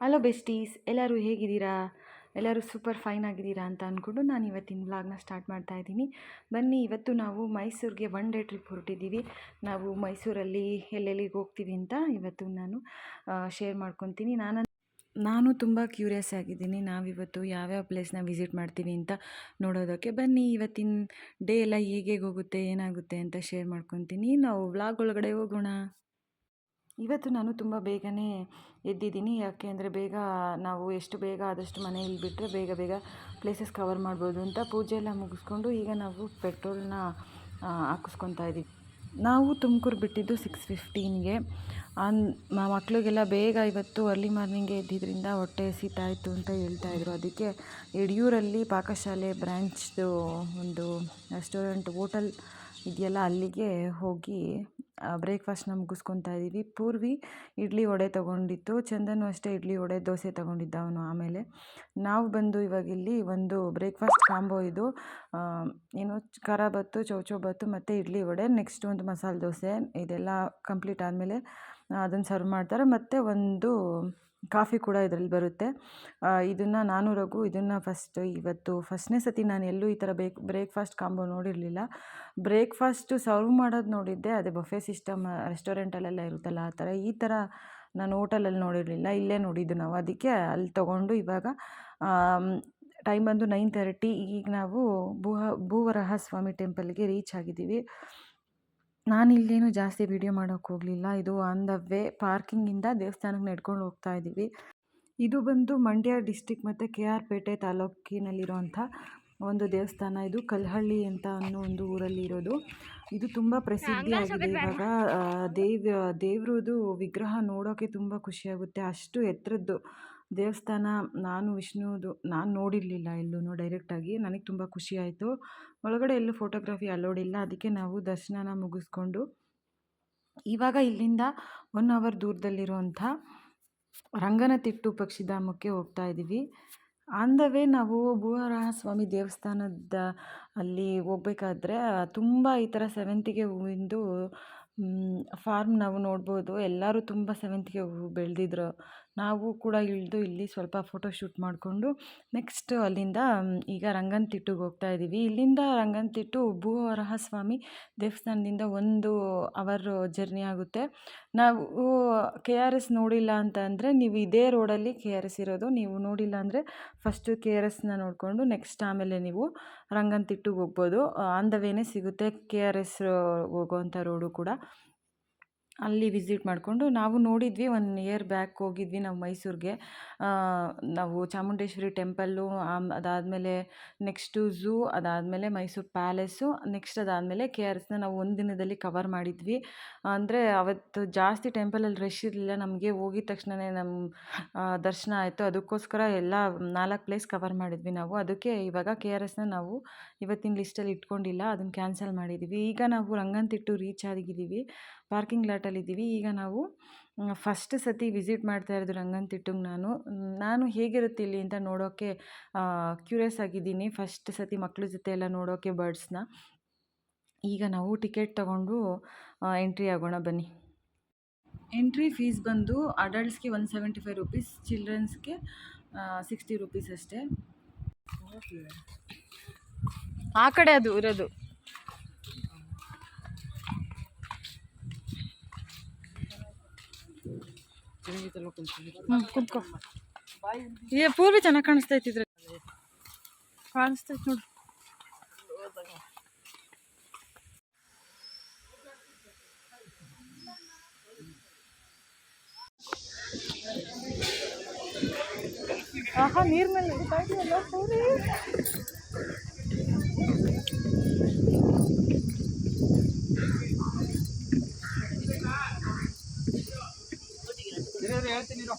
Hello besties ಎಲ್ಲರೂ ಹೇಗಿದ್ದೀರಾ? ಎಲ್ಲರೂ ಸೂಪರ್ ಫೈನ್ ಆಗಿದ್ದೀರಾ ಅಂತ ಅಂದ್ಕೊಂಡು ನಾನು ಇವತ್ತಿನ ವ್ಲಾಗ್ನ ಸ್ಟಾರ್ಟ್ ಮಾಡ್ತಾ ಇದ್ದೀನಿ. ಬನ್ನಿ, ಇವತ್ತು ನಾವು ಮೈಸೂರಿಗೆ ಒನ್ ಡೇ ಟ್ರಿಪ್ ಹೊರಟಿದ್ದೀವಿ. ನಾವು ಮೈಸೂರಲ್ಲಿ ಎಲ್ಲೆಲ್ಲಿಗೆ ಹೋಗ್ತೀವಿ ಅಂತ ಇವತ್ತು ನಾನು ಶೇರ್ ಮಾಡ್ಕೊತೀನಿ. ನಾನು ನಾನು ತುಂಬ ಕ್ಯೂರಿಯಸ್ ಆಗಿದ್ದೀನಿ. ನಾವಿವತ್ತು ಯಾವ್ಯಾವ ಪ್ಲೇಸ್ನ ವಿಸಿಟ್ ಮಾಡ್ತೀವಿ ಅಂತ ನೋಡೋದಕ್ಕೆ. ಬನ್ನಿ, ಇವತ್ತಿನ ಡೇ ಎಲ್ಲ ಹೇಗೆ ಹೋಗುತ್ತೆ, ಏನಾಗುತ್ತೆ ಅಂತ ಶೇರ್ ಮಾಡ್ಕೊತೀನಿ. ನಾವು ವ್ಲಾಗ್ ಒಳಗಡೆ ಹೋಗೋಣ. ಇವತ್ತು ನಾನು ತುಂಬ ಬೇಗನೆ ಎದ್ದಿದ್ದೀನಿ. ಯಾಕೆ ಅಂದರೆ ಬೇಗ ನಾವು ಎಷ್ಟು ಬೇಗ ಆದಷ್ಟು ಮನೆಯಲ್ಲಿ ಬಿಟ್ಟರೆ ಬೇಗ ಬೇಗ ಪ್ಲೇಸಸ್ ಕವರ್ ಮಾಡ್ಬೋದು ಅಂತ ಪೂಜೆ ಎಲ್ಲ ಮುಗಿಸ್ಕೊಂಡು ಈಗ ನಾವು ಪೆಟ್ರೋಲ್ನ ಹಾಕಿಸ್ಕೊತಾ ಇದ್ದೀವಿ. ನಾವು ತುಮಕೂರು ಬಿಟ್ಟಿದ್ದು ಸಿಕ್ಸ್ ಫಿಫ್ಟೀನ್ಗೆ ಅನ್ ಮಕ್ಕಳಿಗೆಲ್ಲ ಬೇಗ ಇವತ್ತು ಅರ್ಲಿ ಮಾರ್ನಿಂಗ್ ಎದ್ದಿದ್ದರಿಂದ ಹೊಟ್ಟೆ ಹಸಿತಾಯಿತು ಅಂತ ಹೇಳ್ತಾ ಇದ್ರು. ಅದಕ್ಕೆ ಯಡಿಯೂರಲ್ಲಿ ಪಾಕಶಾಲೆ ಬ್ರ್ಯಾಂಚ್ದು ಒಂದು ರೆಸ್ಟೋರೆಂಟ್ ಹೋಟೆಲ್ ಇದೆಯಲ್ಲ, ಅಲ್ಲಿಗೆ ಹೋಗಿ ಬ್ರೇಕ್ಫಾಸ್ಟ್ನ ಮುಗಿಸ್ಕೊತಾ ಇದ್ದೀವಿ. ಪೂರ್ವಿ ಇಡ್ಲಿ ವಡೆ ತೊಗೊಂಡಿತ್ತು. ಚಂದನು ಅಷ್ಟೇ ಇಡ್ಲಿ ವಡೆ, ದೋಸೆ ತೊಗೊಂಡಿದ್ದ ಅವನು ಆಮೇಲೆ. ನಾವು ಬಂದು ಇವಾಗ ಇಲ್ಲಿ ಒಂದು ಬ್ರೇಕ್ಫಾಸ್ಟ್ ಕಾಂಬೋ ಇದು ಏನು ಖಾರ ಬತ್ತು, ಚೌಚೌ ಬತ್ತು ಮತ್ತು ಇಡ್ಲಿ ವಡೆ ನೆಕ್ಸ್ಟ್ ಒಂದು ಮಸಾಲೆ ದೋಸೆ, ಇದೆಲ್ಲ ಕಂಪ್ಲೀಟ್ ಆದಮೇಲೆ, ಅದನ್ನು ಸರ್ವ್ ಮಾಡ್ತಾರೆ. ಮತ್ತು ಒಂದು ಕಾಫಿ ಕೂಡ ಇದರಲ್ಲಿ ಬರುತ್ತೆ. ಇದನ್ನು ನಾನು ರಘು, ಇದನ್ನು ಫಸ್ಟ್ ಇವತ್ತು ಫಸ್ಟ್ನೇ ಸತಿ ನಾನು ಎಲ್ಲೂ ಈ ಥರ ಬೇಕ್ ಬ್ರೇಕ್ಫಾಸ್ಟ್ ಕಾಂಬೋ ನೋಡಿರಲಿಲ್ಲ. ಬ್ರೇಕ್ಫಾಸ್ಟು ಸರ್ವ್ ಮಾಡೋದು ನೋಡಿದ್ದೆ, ಅದೇ ಬಫೆ ಸಿಸ್ಟಮ್ ರೆಸ್ಟೋರೆಂಟಲ್ಲೆಲ್ಲ ಇರುತ್ತಲ್ಲ ಆ ಥರ, ಈ ಥರ ನಾನು ಹೋಟೆಲಲ್ಲಿ ನೋಡಿರಲಿಲ್ಲ. ಇಲ್ಲೇ ನೋಡಿದ್ದು ನಾವು, ಅದಕ್ಕೆ ಅಲ್ಲಿ ತೊಗೊಂಡು ಇವಾಗ ಟೈಮ್ ಬಂದು ನೈನ್ ತರ್ಟಿ ಈಗ ನಾವು ಭೂಹ, ಭೂವರಹ ಸ್ವಾಮಿ ಟೆಂಪಲ್ಗೆ ರೀಚ್ ಆಗಿದ್ದೀವಿ. ನಾನು ಇಲ್ಲೇನು ಜಾಸ್ತಿ ವೀಡಿಯೋ ಮಾಡೋಕ್ಕೆ ಹೋಗಲಿಲ್ಲ. ಇದು ಆನ್ ದ ವೇ ಪಾರ್ಕಿಂಗಿಂದ ದೇವಸ್ಥಾನಕ್ಕೆ ನಡ್ಕೊಂಡು ಹೋಗ್ತಾ ಇದ್ದೀವಿ. ಇದು ಬಂದು ಮಂಡ್ಯ ಡಿಸ್ಟಿಕ್ ಮತ್ತು ಕೆ ಆರ್ ಪೇಟೆ ತಾಲೂಕಿನಲ್ಲಿರುವಂಥ ಒಂದು ದೇವಸ್ಥಾನ. ಇದು ಕಲ್ಹಳ್ಳಿ ಅಂತ ಅನ್ನೋ ಒಂದು ಊರಲ್ಲಿ ಇರೋದು. ಇದು ತುಂಬ ಪ್ರಸಿದ್ಧಿಯಾಗಿದೆ ಇವಾಗ ದೇವ ದೇವ್ರದ್ದು ವಿಗ್ರಹ ನೋಡೋಕ್ಕೆ ತುಂಬ ಖುಷಿಯಾಗುತ್ತೆ ಅಷ್ಟು ಎತ್ತರದ್ದು. ದೇವಸ್ಥಾನ ನಾನು ವಿಷ್ಣುದು ನಾನು ನೋಡಿರಲಿಲ್ಲ ಎಲ್ಲೂ ಡೈರೆಕ್ಟಾಗಿ. ನನಗೆ ತುಂಬ ಖುಷಿ ಆಯಿತು. ಒಳಗಡೆ ಎಲ್ಲೂ ಫೋಟೋಗ್ರಫಿ ಅಲೋಡ್ ಇಲ್ಲ. ಅದಕ್ಕೆ ನಾವು ದರ್ಶನನ ಮುಗಿಸ್ಕೊಂಡು ಇವಾಗ ಇಲ್ಲಿಂದ ಒನ್ ಅವರ್ ದೂರದಲ್ಲಿರುವಂಥ ರಂಗನತಿಟ್ಟು ಪಕ್ಷಿಧಾಮಕ್ಕೆ ಹೋಗ್ತಾ ಇದ್ದೀವಿ ಆನ್ ದ ವೇ ನಾವು ಭೂವರಾಹ ಸ್ವಾಮಿ ದೇವಸ್ಥಾನದ ಅಲ್ಲಿ ಹೋಗ್ಬೇಕಾದ್ರೆ ತುಂಬ ಈ ಥರ ಸೆವೆಂತಿಗೆ ಹೂವಿಂದು ಫಾರ್ಮ್ ನಾವು ನೋಡ್ಬೋದು. ಎಲ್ಲರೂ ತುಂಬ ಸೆವೆಂತಿಗೆ ಹೂವು ಬೆಳೆದಿದ್ರು. ನಾವು ಕೂಡ ಇಳಿದು ಇಲ್ಲಿ ಸ್ವಲ್ಪ ಫೋಟೋ ಶೂಟ್ ಮಾಡಿಕೊಂಡು ನೆಕ್ಸ್ಟ್ ಅಲ್ಲಿಂದ ಈಗ ರಂಗನತಿಟ್ಟಿಗೆ ಹೋಗ್ತಾ ಇದ್ದೀವಿ. ಇಲ್ಲಿಂದ ರಂಗನತಿಟ್ಟು ಭೂವರಹ ಸ್ವಾಮಿ ದೇವಸ್ಥಾನದಿಂದ ಒಂದು ಅವರ್ ಜರ್ನಿ ಆಗುತ್ತೆ. ನಾವು ಕೆ ಆರ್ ಎಸ್ ನೋಡಿಲ್ಲ ಅಂತ ಅಂದರೆ ನೀವು ಇದೇ ರೋಡಲ್ಲಿ ಕೆ ಆರ್ ಎಸ್ ಇರೋದು. ನೀವು ನೋಡಿಲ್ಲ ಅಂದರೆ ಫಸ್ಟು ಕೆ ಆರ್ ಎಸ್ನ ನೋಡಿಕೊಂಡು ನೆಕ್ಸ್ಟ್ ಆಮೇಲೆ ನೀವು ರಂಗನತಿಟ್ಟಿಗೆ ಹೋಗ್ಬೋದು. ಆನ್ ದ ವೇನೇ ಸಿಗುತ್ತೆ ಕೆ ಆರ್ ಎಸ್ ಹೋಗುವಂಥ ರೋಡು ಕೂಡ. ಅಲ್ಲಿ ವಿಸಿಟ್ ಮಾಡಿಕೊಂಡು ನಾವು ನೋಡಿದ್ವಿ ಒನ್ ಇಯರ್ ಬ್ಯಾಕ್ ಹೋಗಿದ್ವಿ ನಾವು ಮೈಸೂರಿಗೆ. ನಾವು ಚಾಮುಂಡೇಶ್ವರಿ ಟೆಂಪಲ್ಲು ಅದಾದಮೇಲೆ ನೆಕ್ಸ್ಟು ಝೂ, ಅದಾದಮೇಲೆ ಮೈಸೂರು ಪ್ಯಾಲೇಸು, ನೆಕ್ಸ್ಟ್ ಅದಾದಮೇಲೆ ಕೆ ಆರ್ ಎಸ್ನ ನಾವು ಒಂದು ದಿನದಲ್ಲಿ ಕವರ್ ಮಾಡಿದ್ವಿ. ಅಂದರೆ ಅವತ್ತು ಜಾಸ್ತಿ ಟೆಂಪಲಲ್ಲಿ ರಶ್ ಇರಲಿಲ್ಲ, ನಮಗೆ ಹೋಗಿದ ತಕ್ಷಣವೇ ನಮ್ಮ ದರ್ಶನ ಆಯಿತು. ಅದಕ್ಕೋಸ್ಕರ ಎಲ್ಲ ನಾಲ್ಕು ಪ್ಲೇಸ್ ಕವರ್ ಮಾಡಿದ್ವಿ ನಾವು. ಅದಕ್ಕೆ ಇವಾಗ ಕೆ ಆರ್ ಎಸ್ನ ನಾವು ಇವತ್ತಿನ ಲಿಸ್ಟಲ್ಲಿ ಇಟ್ಕೊಂಡಿಲ್ಲ ಅದನ್ನು ಕ್ಯಾನ್ಸಲ್ ಮಾಡಿದ್ದೀವಿ ಈಗ ನಾವು ರಂಗನತಿಟ್ಟು ರೀಚ್ ಆಗಿದ್ದೀವಿ ಪಾರ್ಕಿಂಗ್ ಲಾಟಲ್ಲಿದ್ದೀವಿ ಈಗ ನಾವು ಫಸ್ಟ್ ಸತಿ ವಿಸಿಟ್ ಮಾಡ್ತಾ ಇರೋದು ರಂಗನತಿಟ್ಟಂಗೆ ನಾನು. ನಾನು ಹೇಗಿರುತ್ತೆ ಇಲ್ಲಿ ಅಂತ ನೋಡೋಕ್ಕೆ ಕ್ಯೂರಿಯಸ್ ಆಗಿದ್ದೀನಿ. ಫಸ್ಟ್ ಸತಿ ಮಕ್ಕಳ ಜೊತೆ ಎಲ್ಲ ನೋಡೋಕ್ಕೆ ಬರ್ಡ್ಸ್ನ ಈಗ ನಾವು ಟಿಕೆಟ್ ತಗೊಂಡು ಎಂಟ್ರಿ ಆಗೋಣ ಬನ್ನಿ. ಎಂಟ್ರಿ ಫೀಸ್ ಬಂದು ಅಡಲ್ಟ್ಸ್ಗೆ ಒನ್ ಸೆವೆಂಟಿ ಫೈವ್ ರುಪೀಸ್ ಚಿಲ್ಡ್ರನ್ಸ್ಗೆ ಸಿಕ್ಸ್ಟಿ ರುಪೀಸ್ ಅಷ್ಟೇ. ಆ ಕಡೆ ಅದು ಇರೋದು. ಹ್ಞೂ ಕುತ್ಕೋ. ಏ ಪೂರ್ವಿ ಚೆನ್ನಾಗಿ ಕಾಣಿಸ್ತೈತಿ ಇದ್ರೆ ಕಾಣಿಸ್ತೈತಿ ನೋಡು. ಆಹಾ ನೀರ್ ಮೇಲೆ ಇಡ್ತಾ Je ne sais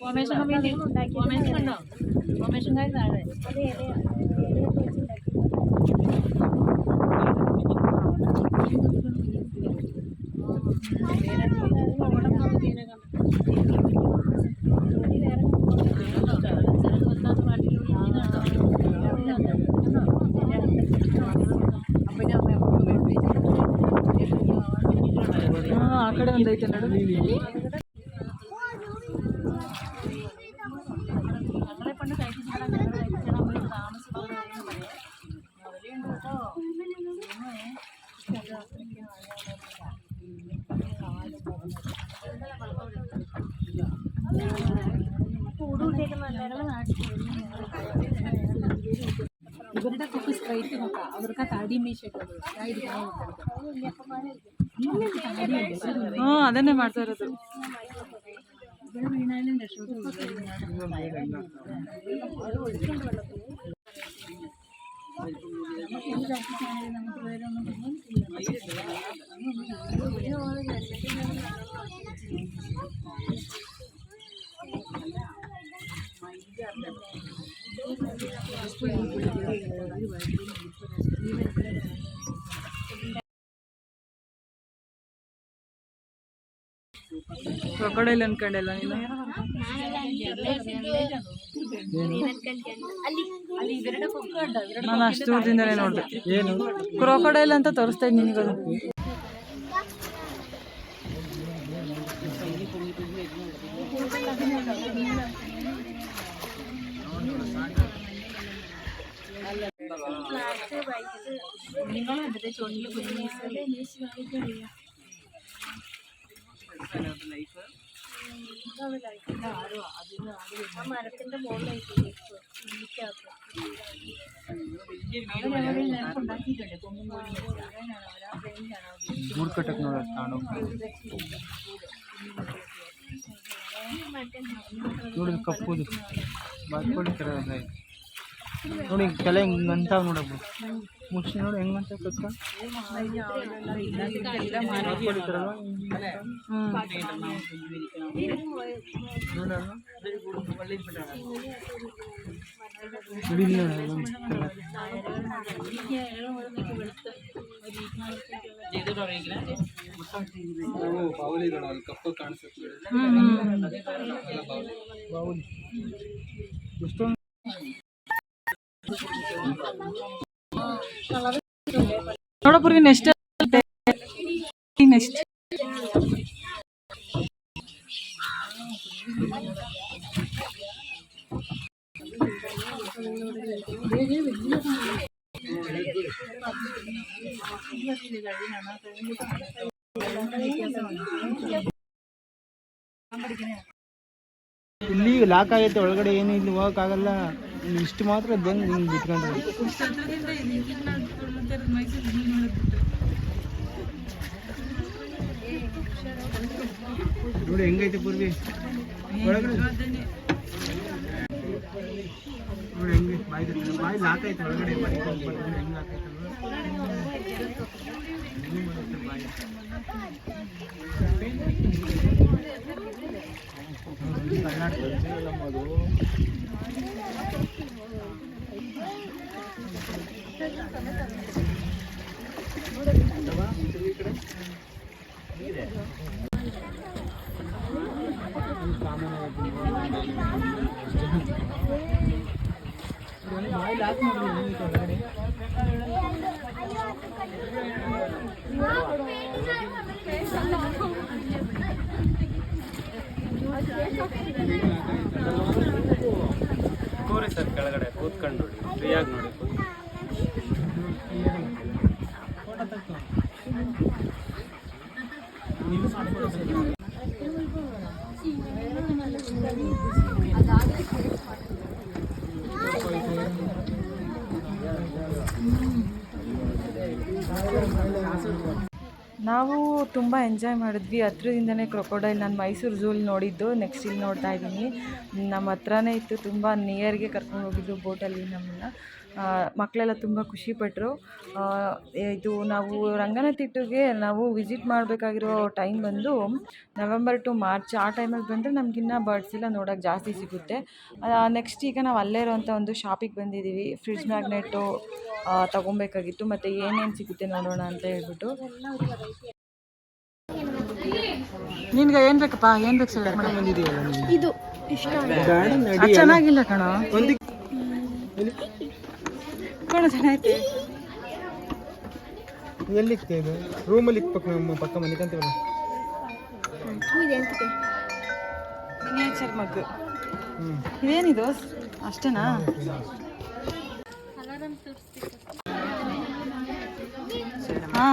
കോമേഷൻ കമ്മിറ്റി കോമേഷൻ ഉണ്ടോ കോമേഷൻകാർ താഴെ ഇവരുടെ കുട്ടി സ്ട്രൈറ്റ് നോക്കാം. അവർക്ക് ആ തടി മീശ ഇതായിരിക്കും ಹ್ಞೂ ಅದನ್ನೇ ಮಾಡ್ತಾ ಇರೋದು ഇവിടെ വീണാലും രക്ഷപ്പെട്ടു ಕ್ರೊಕೊಡೈಲ್ ಅನ್ಕೊಂಡೆಲ್ಲ ನೀನು ಅಲ್ಲಿ ಇವೆರಡು ಕುಕ್ಕ ಉಂಟು ಇವೆರಡು ನಾನು ಅಷ್ಟು ದೂರದಿಂದಲೇ ನೋಡಿದೆ ಏನು ಕ್ರೊಕೊಡೈಲ್ ಅಂತ ತೋರಿಸ್ತಾ ಇದ್ದೀನಿ ನಿನಗದು കുഞ്ഞുങ്ങളും ഉണ്ട് ചൊല്ലി കുഞ്ഞീസ് മരത്തിന്റെ മുകളിലായിട്ട് ഉണ്ടാക്കിയിട്ടുണ്ട് കൊമ്പും കോലും ಗೂಡು ಕಟ್ಟಕ್ಕೆ ನೋಡ ತಾಂಡು ನೋಡಿ ಕಪ್ಪುದು ಬಾತ್ಕೊಳ್ಳಿ ಥರ ಇದೆ ನೋಡಿ ಕೆಲ ಹಿಂಗೆ ಅಂತಾವ್ ನೋಡಬ್ಬು ಮುಚ್ಚಿ ನೋಡಿ ಹೆಂಗಂತ ಎಷ್ಟೊಂದು ನೋಡಪ್ಪರಿಗೆ ನೆಕ್ಸ್ಟ್ ನೆಕ್ಸ್ಟ್ ಇಲ್ಲಿ ಲಾಕ್ ಆಗೈತೆ ಒಳಗಡೆ ಏನು ಇಲ್ಲಿ ಹೋಗಕ್ಕಾಗಲ್ಲ ಇಷ್ಟು ಮಾತ್ರ ಬಂದು ಹಿಂಗೆ ಬಿಟ್ಕೊಂಡ್ರೆ ನೋಡಿ ಹೆಂಗೈತೆ ಪೂರ್ವಿ ನೋಡಿ ಲಾಕ್ ಐತೆ ಒಳಗಡೆ? ఉన్నట్లు ನಾವು ತುಂಬ ಎಂಜಾಯ್ ಮಾಡಿದ್ವಿ. ಹತ್ರದಿಂದನೇ ಕ್ರೊಕೊಡೈಲ್ ನಾನು ಮೈಸೂರು ಝೂಲಿ ನೋಡಿದ್ದು. ನೆಕ್ಸ್ಟ್ ಇಲ್ಲಿ ನೋಡ್ತಾ ಇದ್ದೀನಿ. ನಮ್ಮ ಹತ್ರನೇ ಇತ್ತು. ತುಂಬ ನಿಯರ್ಗೆ ಕರ್ಕೊಂಡು ಹೋಗಿದ್ದು ಬೋಟಲ್ಲಿ ನಮ್ಮನ್ನು. ಮಕ್ಕಳೆಲ್ಲ ತುಂಬ ಖುಷಿಪಟ್ಟರು ಇದು ನಾವು ರಂಗನತಿಟ್ಟುಗೆ ನಾವು ವಿಸಿಟ್ ಮಾಡಬೇಕಾಗಿರೋ ಟೈಮ್ ಬಂದು ನವೆಂಬರ್ ಟು ಮಾರ್ಚ್ ಆ ಟೈಮಲ್ಲಿ ಬಂದರೆ ನಮಗಿನ್ನ ಬರ್ಡ್ಸ್ ಎಲ್ಲ ನೋಡೋಕೆ ಜಾಸ್ತಿ ಸಿಗುತ್ತೆ. ನೆಕ್ಸ್ಟ್ ಈಗ ನಾವು ಅಲ್ಲೇ ಇರೋವಂಥ ಒಂದು ಶಾಪಿಗೆ ಬಂದಿದ್ದೀವಿ. ಫ್ರಿಡ್ಜ್ ಮ್ಯಾಗ್ನೆಟು ತೊಗೊಬೇಕಾಗಿತ್ತು ಮತ್ತು ಏನೇನು ಸಿಗುತ್ತೆ ನೋಡೋಣ ಅಂತ ಹೇಳ್ಬಿಟ್ಟು. ನಿನ್ಗೆ ಏನ್ ಬೇಕಪ್ಪ? ಏನ್ ಬೇಕು ಸೆಲೆಕ್ಟ್ ಮಾಡಿ ಬಂದಿದೆಯಲ್ಲ ನೀನು ಇದು. ಇಷ್ಟ. ಗಾರ್ಡನ್ ಚೆನ್ನಾಗಿಲ್ಲ ಕಣೋ. ಕಣೋ ಚೆನ್ನಾಗೈತೆ ಎಲ್ಲಿ ಇಕ್ತೆ ಇದು ರೂಮಲ್ಲಿ ಇಕ್ಬೇಕು ನಮ್ಮ ಪಕ್ಕ ಮನೆ ಕಂತೀವಲ್ಲ ಇದೆ ಅಂತಿದೆ ನೇಚರ್ ಮಗ್ಗು. ಹ್ಞೂ ಇದೇನಿದು? ಅಷ್ಟೇನಾ? ಹಾ.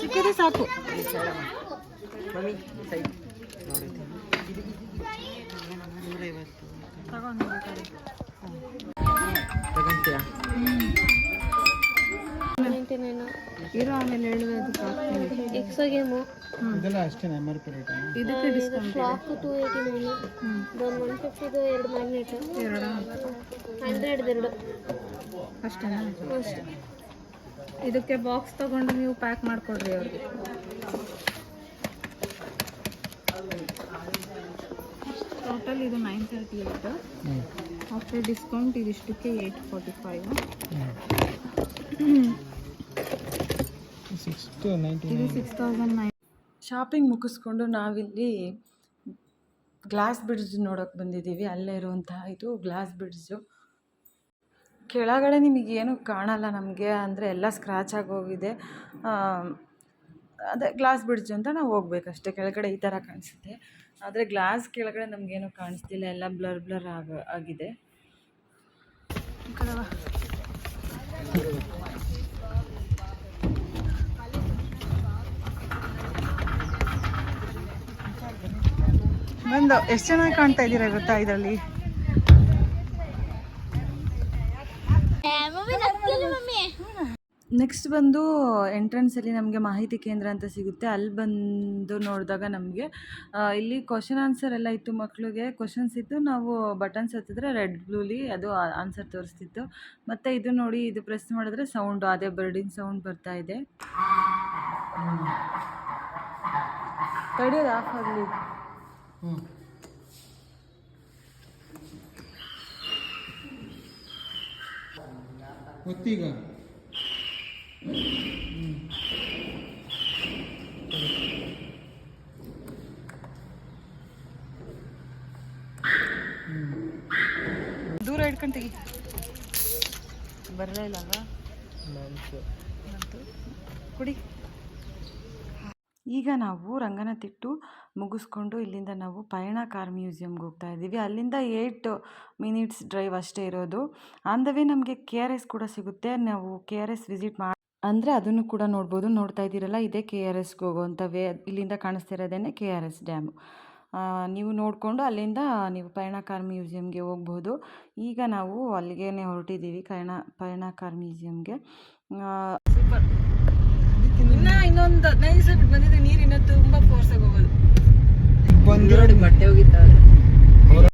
ಸಿಕ್ಕಿದ್ರೆ ಸಾಕು. ತಗೊಂಡು ತಗೊಂತೀಯಾ ಇರೋ ಆಮೇಲೆ ಆಗ್ತೀನಿ ಎಕ್ಸೋ ಗೇಮು ಇದೆಲ್ಲ ಅಷ್ಟೇನಾ ಎಂ ಆರ್ ಪಿ ರೇಟ್ ಇದಕ್ಕೆ discount frock two eighty nine ಒಂದು ಒನ್ ಫಿಫ್ಟಿದು ಎರಡು ಮ್ಯಾಗ್ನೆಟ್ ಎರಡು. ಹಂಡ್ರೆಡ್ ಎರಡು. ಅಷ್ಟೇನಾ? ಅಷ್ಟೇ. ಇದಕ್ಕೆ ಬಾಕ್ಸ್ ತಗೊಂಡು ನೀವು ಪ್ಯಾಕ್ ಮಾಡಿಕೊಡ್ರಿ ಅವ್ರಿಗೆ. ಟೋಟಲ್ ಇದು nine thirty eight after discount ಇದಿಷ್ಟಕ್ಕೆ eight forty five six two ninety ಇದು ಸಿಕ್ಸ್ ತೌಸಂಡ್ ನೈನ್ ಶಾಪಿಂಗ್ ಮುಗಿಸ್ಕೊಂಡು ನಾವಿಲ್ಲಿ ಗ್ಲಾಸ್ ಬ್ರಿಡ್ಜ್ ನೋಡೋಕೆ ಬಂದಿದ್ದೀವಿ. ಅಲ್ಲೇ ಇರುವಂತಹ ಇದು ಗ್ಲಾಸ್ ಬ್ರಿಡ್ಜು ಕೆಳಗಡೆ ನಿಮಗೆ ಏನು ಕಾಣಲ್ಲ ನಮಗೆ ಅಂದರೆ ಎಲ್ಲ ಸ್ಕ್ರ್ಯಾಚ್ ಆಗೋಗಿದೆ ಅದೇ ಗ್ಲಾಸ್ ಬ್ರಿಡ್ಜ್ ಅಂತ ನಾವು ಹೋಗ್ಬೇಕಷ್ಟೇ. ಕೆಳಗಡೆ ಈ ಥರ ಕಾಣಿಸುತ್ತೆ. ಆದರೆ ಗ್ಲಾಸ್ ಕೆಳಗಡೆ ನಮಗೇನು ಕಾಣಿಸ್ತಿಲ್ಲ ಎಲ್ಲ ಬ್ಲರ್ ಬ್ಲರ್ ಆಗ ಆಗಿದೆ. ಬಂದು ಎಷ್ಟು ಚೆನ್ನಾಗಿ ಕಾಣ್ತಾ ಇದ್ದೀರಾ ಗೊತ್ತಾ ಇದರಲ್ಲಿ? ನೆಕ್ಸ್ಟ್ ಬಂದು ಎಂಟ್ರೆನ್ಸಲ್ಲಿ ನಮಗೆ ಮಾಹಿತಿ ಕೇಂದ್ರ ಅಂತ ಸಿಗುತ್ತೆ. ಅಲ್ಲಿ ಬಂದು ನೋಡಿದಾಗ ನಮಗೆ ಇಲ್ಲಿ ಕ್ವಶನ್ ಆನ್ಸರ್ ಎಲ್ಲ ಇತ್ತು ಮಕ್ಕಳಿಗೆ ಕ್ವಶನ್ಸ್ ಇತ್ತು, ನಾವು ಬಟನ್ಸ್ ಹತ್ತಿದ್ರೆ ರೆಡ್ ಬ್ಲೂಲಿ ಅದು ಆನ್ಸರ್ ತೋರಿಸ್ತಿತ್ತು. ಮತ್ತು ಇದು ನೋಡಿ, ಇದು ಪ್ರೆಸ್ ಮಾಡಿದ್ರೆ ಸೌಂಡು ಅದೇ ಬರ್ಡಿನ ಸೌಂಡ್ ಬರ್ತಾ ಇದೆ. ಕಡಿಯೋದು ಆಫ್ ಆಗಲಿ. ಹ್ಞೂ ದೂರ ತೆಗಿ. ಬರಲೇ ಇಲ್ಲವಾ ಕುಡಿ. ಈಗ ನಾವು ರಂಗನತಿಟ್ಟು ಮುಗಿಸ್ಕೊಂಡು ಇಲ್ಲಿಂದ ನಾವು ಪಯಣ ಕಾರ್ ಮ್ಯೂಸಿಯಮ್ಗೆ ಹೋಗ್ತಾ ಇದ್ದೀವಿ. ಅಲ್ಲಿಂದ ಏಯ್ಟ್ ಮಿನಿಟ್ಸ್ ಡ್ರೈವ್ ಅಷ್ಟೇ ಇರೋದು. ಆನ್ ದ ವೇ ನಮಗೆ ಕೆ ಆರ್ ಎಸ್ ಕೂಡ ಸಿಗುತ್ತೆ. ನಾವು ಕೆ ಆರ್ ಎಸ್ ವಿಸಿಟ್ ಮಾಡಿ ಅಂದರೆ ಅದನ್ನು ಕೂಡ ನೋಡ್ಬೋದು. ನೋಡ್ತಾ ಇದ್ದೀರಲ್ಲ ಇದೇ ಕೆ ಆರ್ ಎಸ್ಗೆ ಹೋಗುವಂಥ ವೇ ಇಲ್ಲಿಂದ ಕಾಣಿಸ್ತಾ ಇರೋದೇನೆ ಕೆ ಆರ್ ಎಸ್ ಡ್ಯಾಮು ನೀವು ನೋಡಿಕೊಂಡು ಅಲ್ಲಿಂದ ನೀವು ಪಯಣಕಾರ್ ಮ್ಯೂಸಿಯಮ್ಗೆ ಹೋಗ್ಬೋದು. ಈಗ ನಾವು ಅಲ್ಲಿಗೆ ಹೊರಟಿದ್ದೀವಿ ಕಯಣ ಪಯಣಕಾರ್ ಮ್ಯೂಸಿಯಮ್ಗೆ ಸೂಪರ್ ಇನ್ನ ಇನ್ನೊಂದು ಹದಿನೈದು ನಿಮಿಷ ಬಿಟ್ಟು ಬಂದಿದ್ರೆ ನೀರು ಇನ್ನೂ ತುಂಬ ಫೋರ್ಸಾಗಿ ಹೋಗೋದು. ಬಂದಿರೋ ಬಟ್ಟೆ ಹೋಗಿದ್ದಾರೆ